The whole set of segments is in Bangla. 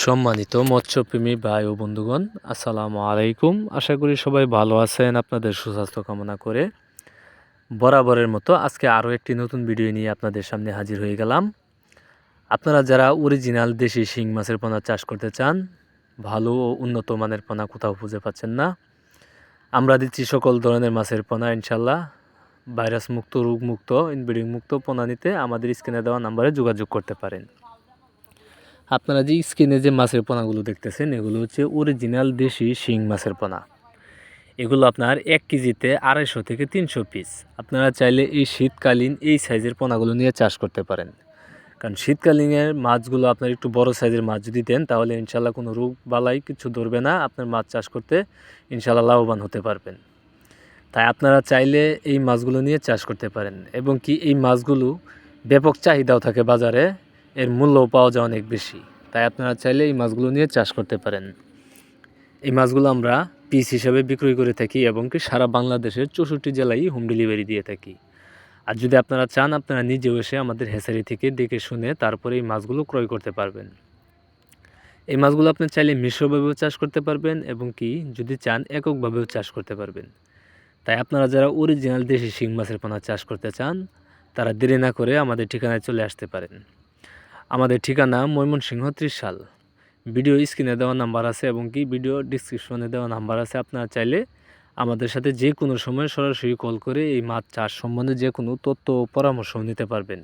সম্মানিত মৎস্যপ্রেমী ভাই ও বন্ধুগণ, আসসালামু আলাইকুম। আশা করি সবাই ভালো আছেন, আপনাদের সুস্বাস্থ্য কামনা করে। বরাবরের মতো আজকে আরও একটি নতুন ভিডিও নিয়ে আপনাদের সামনে হাজির হয়ে গেলাম। আপনারা যারা অরিজিনাল দেশি শিং মাছের পোনা চাষ করতে চান, ভালো ও উন্নত মানের পোনা কোথাও খুঁজে পাচ্ছেন না। আমরা দিচ্ছি সকল ধরনের মাছের পোনা, ইনশাল্লাহ। ভাইরাস মুক্ত, রোগ মুক্ত, ইনব্রিডিং মুক্ত পোনা নিতে আমাদের স্ক্রিনে দেওয়া নাম্বারে যোগাযোগ করতে পারেন। আপনারা যে স্ক্রিনে যে মাছের পোনাগুলো দেখতেছেন, এগুলো হচ্ছে অরিজিনাল দেশি শিং মাছের পোনা। এগুলো আপনার এক কেজিতে আড়াইশো থেকে তিনশো পিস আপনারা চাইলে এই শীতকালীন এই সাইজের পোনাগুলো নিয়ে চাষ করতে পারেন। কারণ শীতকালীনের মাছগুলো আপনার একটু বড় সাইজের মাছ যদি দেন, তাহলে ইনশাল্লাহ কোনো রোগ বালাই কিছু ধরবে না, আপনার মাছ চাষ করতে ইনশাল্লাহ লাভবান হতে পারবেন। তাই আপনারা চাইলে এই মাছগুলো নিয়ে চাষ করতে পারেন। এবং কি এই মাছগুলো ব্যাপক চাহিদাও থাকে বাজারে এর মূল্য পাওয়া যায় অনেক বেশি। তাই আপনারা চাইলে এই মাছগুলো নিয়ে চাষ করতে পারেন। এই মাছগুলো আমরা পিস হিসাবে বিক্রয় করে থাকি এবং কি সারা বাংলাদেশের চৌষট্টি জেলায় হোম ডেলিভারি দিয়ে থাকি। আর যদি আপনারা চান, আপনারা নিজেও এসে আমাদের হেসারি থেকে দেখে শুনে তারপরে এই মাছগুলো ক্রয় করতে পারবেন। এই মাছগুলো আপনি চাইলে মিশ্রভাবেও চাষ করতে পারবেন এবং কি যদি চান, এককভাবেও চাষ করতে পারবেন। তাই আপনারা যারা অরিজিনাল দেশি শিং মাছের পোনা চাষ করতে চান, তারা দেরি না করে আমাদের ঠিকানায় চলে আসতে পারেন। আমাদের ঠিকানা ময়মনসিংহ ত্রিশাল ভিডিও স্ক্রিনে দেওয়া নাম্বার আছে এবং কি ভিডিও ডিসক্রিপশনে দেওয়া নাম্বার আছে। আপনারা চাইলে আমাদের সাথে যে কোনো সময় সরাসরি কল করে এই মাছ চাষ সম্বন্ধে যে কোনো তথ্য পরামর্শ নিতে পারবেন।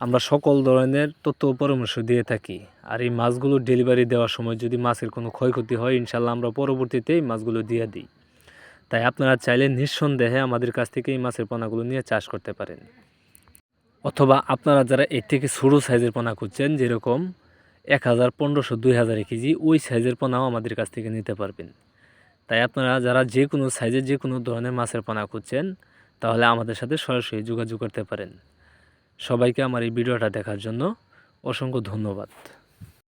আমরা সকল ধরনের তথ্য পরামর্শ দিয়ে থাকি। আর এই মাছগুলো ডেলিভারি দেওয়ার সময় যদি মাছের কোনো ক্ষয়ক্ষতি হয় ইনশাল্লাহ আমরা পরবর্তীতে এই মাছগুলো দিয়ে দিই। তাই আপনারা চাইলে নিঃসন্দেহে আমাদের কাছ থেকে এই মাছের পোনাগুলো নিয়ে চাষ করতে পারেন। অথবা আপনারা যারা এর থেকে ছোটো সাইজের পোনা খুঁজছেন, যেরকম এক হাজার পনেরোশো, দুই হাজার কেজি, ওই সাইজের পোনাও আমাদের কাছ থেকে নিতে পারবেন। তাই আপনারা যারা যে কোনো সাইজের যে কোনো ধরনের মাছের পোনা খুঁজছেন, তাহলে আমাদের সাথে সরাসরি যোগাযোগ করতে পারেন। সবাইকে আমার এই ভিডিওটা দেখার জন্য অসংখ্য ধন্যবাদ।